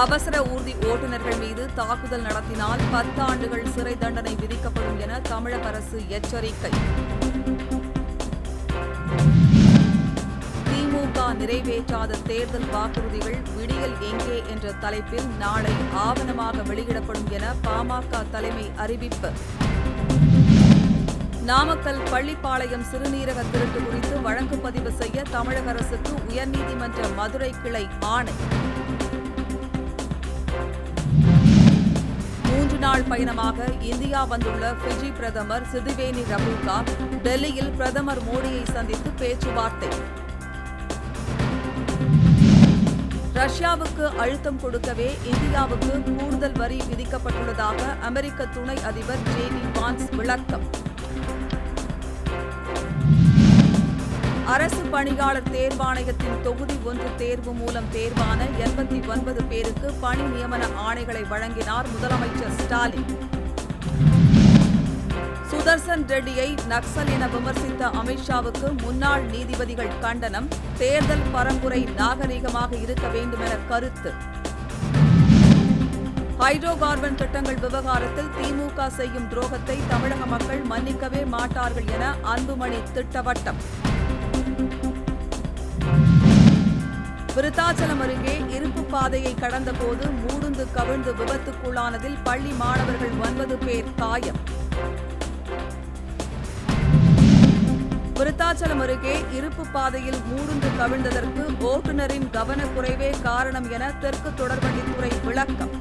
அவசர ஊர்தி ஓட்டுநர்கள் மீது தாக்குதல் நடத்தினால் பத்து ஆண்டுகள் சிறை தண்டனை விதிக்கப்படும் என தமிழக அரசு எச்சரிக்கை. திமுக நிறைவேற்றாத தேர்தல் வாக்குறுதிகள் விடியல் எங்கே என்ற தலைப்பில் நாளை ஆவணமாக வெளியிடப்படும் என பாமக தலைமை அறிவிப்பு. நாமக்கல் பள்ளிப்பாளையம் சிறுநீரக திருட்டு குறித்து வழக்கு பதிவு செய்ய தமிழக அரசுக்கு உயர்நீதிமன்ற மதுரை கிளை ஆணை. நாள் பயணமாக இந்தியா வந்துள்ள பிஜி பிரதமர் சிதுவேனி ரபுகா டெல்லியில் பிரதமர் மோடியை சந்தித்து பேச்சுவார்த்தை. ரஷ்யாவுக்கு அழுத்தம் கொடுக்கவே இந்தியாவுக்கு கூடுதல் வரி விதிக்கப்பட்டுள்ளதாக அமெரிக்க துணை அதிபர் ஜே டி வான்ஸ் விளக்கம். அரசு பணியாளர் தேர்வாணையத்தின் தொகுதி ஒன்று தேர்வு மூலம் தேர்வான எண்பத்தி ஒன்பது பேருக்கு பணி நியமன ஆணைகளை வழங்கினார் முதலமைச்சர் ஸ்டாலின். சுதர்சன் ரெட்டியை நக்சல் என விமர்சித்த அமித்ஷாவுக்கு முன்னாள் நீதிபதிகள் கண்டனம் தேர்தல் பரம்புரை நாகரிகமாக இருக்க வேண்டும் என கருத்து. ஹைட்ரோ கார்பன் திட்டங்கள் விவகாரத்தில் திமுக செய்யும் துரோகத்தை தமிழக மக்கள் மன்னிக்கவே மாட்டார்கள் என அன்புமணி திட்டவட்டம். விருத்தாச்சலம் அருகே இருப்பு பாதையை கடந்தபோது மூடுந்து கவிழ்ந்து விபத்துக்குள்ளானதில் பள்ளி மாணவர்கள் ஒன்பது பேர் காயம். விருத்தாச்சலம் அருகே இருப்பு பாதையில் மூடுந்து கவிழ்ந்ததற்கு ஓட்டுநரின் கவனக்குறைவே காரணம் என தெற்கு தொடர்வண்டித்துறை விளக்கம்.